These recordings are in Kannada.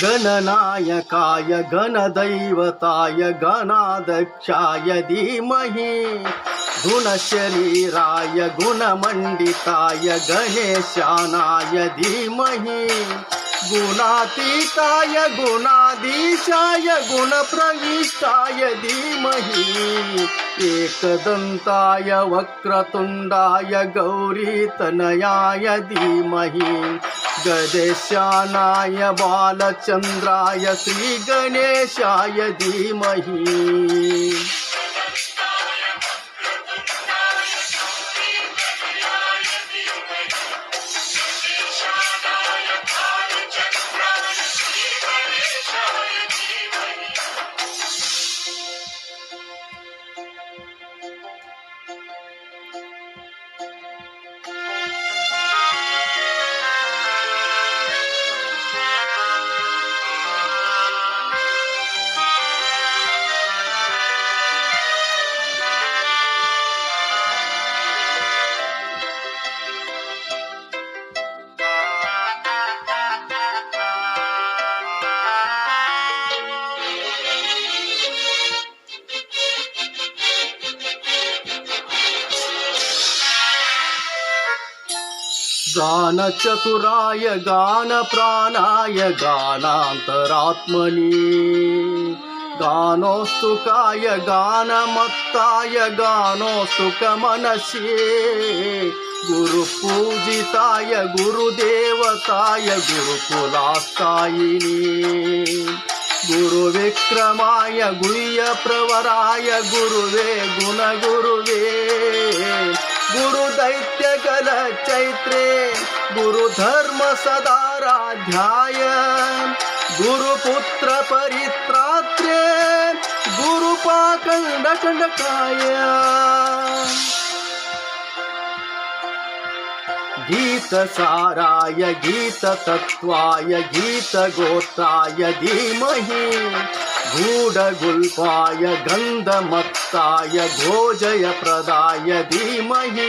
ಗಣನಾಯಕಾಯ ಗಣದೈವತಾಯ ಗಣಾಧ್ಯಕ್ಷಾಯ ಧೀಮಹಿ ಗುಣಶರೀರಾಯ ಗುಣಮಂಡಿತಾಯ ಗಣೇಶಾನಾಯ ಧೀಮಹಿ गुणातीताय गुणाधीशाय गुणप्रविष्टाय धीमहि एकदन्ताय वक्रतुण्डाय गौरीतनयाय धीमहि गदेशानाय बालचन्द्राय श्रीगणेशाय धीमहि गानचतुराय गानप्राणाय गानान्तरात्मनि गानोस्तुकाय गानमत्ताय गानोस्तुकमनसि गुरुपूजिताय गुरुदेवताय गुरुकुलास्तायिनि गुरुविक्रमाय गुह्यप्रवराय गुरुवे गुणगुरुवे ಗುರು ದೈತ್ಯಗಳ ಚೈತ್ರೆ ಗುರು ಧರ್ಮ ಸದಾರಾಧ್ಯಾಯ ಗುರುಪುತ್ರ ಪರಿತ್ರಾತ್ರೆ ಗುರುಪಾಕಂಡ ಗೀತ गीतसाराय गीततत्त्वाय गीतगोत्राय धीमहि गूढगुल्पाय गन्धमत्ताय भोजयप्रदाय धीमहि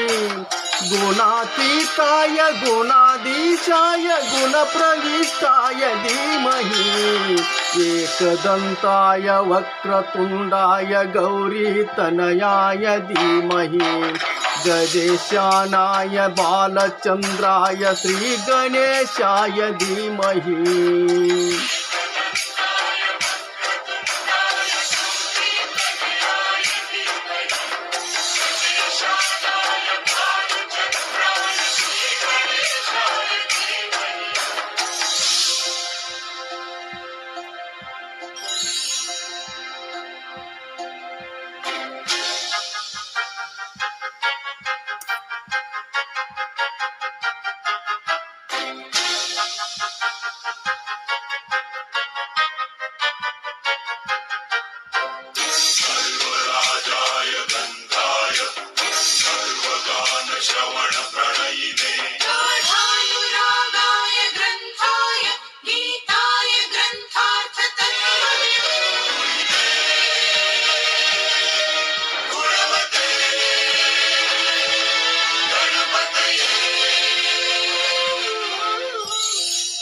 गुणातीताय गुणाधीशाय गुणप्रविष्टाय धीमहि एकदन्ताय वक्रतुण्डाय गौरीतनयाय धीमहि गजेशानाय बालचन्द्राय श्रीगणेशाय धीमहि Yeah.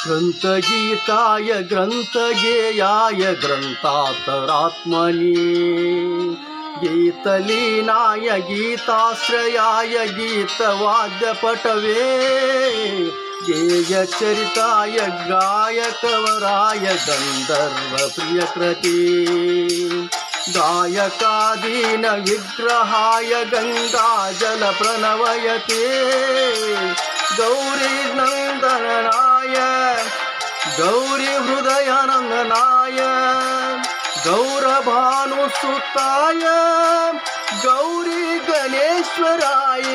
ಗ್ರಂಥಗೀತಾಯ ಗ್ರಂಥಗೇಯಾಯ ಗ್ರಂಥಾತರಾತ್ಮನಿ ಗೀತಲೀನಾಯ ಗೀತಾಶ್ರಯಾಯ ಗೀತವಾದ್ಯಪಟವೇ ಗೇಯಚರಿತಾಯ ಗಾಯಕವರಾಯ ಗಂಗಾ ಜಲ गङ्गाजलप्रणवयते गौरीनन्दननाय गौरीहृदयनन्दनाय गौरभानुसुताय गौरी गणेश्वराय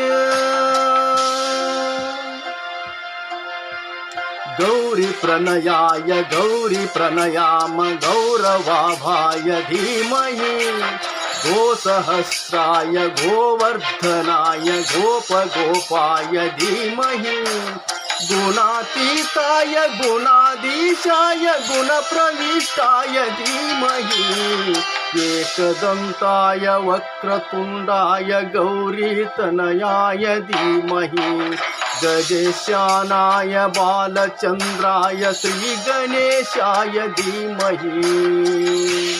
गौरीप्रणयाय गौरीप्रणयाम गौरवाभाय धीमहि गोसहस्राय गोवर्धनाय गोपगोपाय धीमहि गुणातीताय गुणाधीशाय गुणप्रविष्टाय धीमहि एकदन्ताय वक्रतुण्डाय गौरीतनयाय धीमहि गजेशानाय बालचन्द्राय श्रीगणेशाय धीमहि